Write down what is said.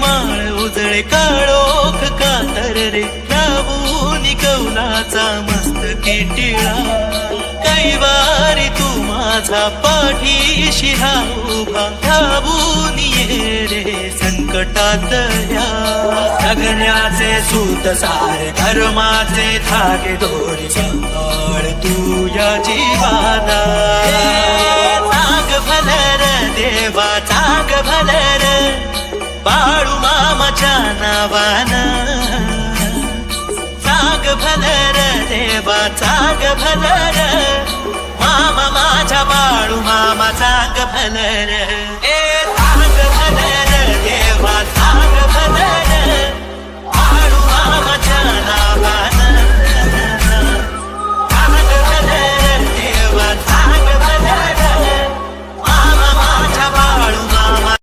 माळ उजळे काळोख कातर रे. राबून कौलाचा मस्त टिळा कैवारी तू माझा पाठीशी हा उभा. ये रे संकटात सगळ्याचे सूत सारे धर्माचे धागे दोरी सांभाळ तू या जीवाला नाग भलर देवा बाळू मामाच्या नावानं. जाग भलर देवा जाग भलर. मामा माझ्या बाळू मामा जाग भलर.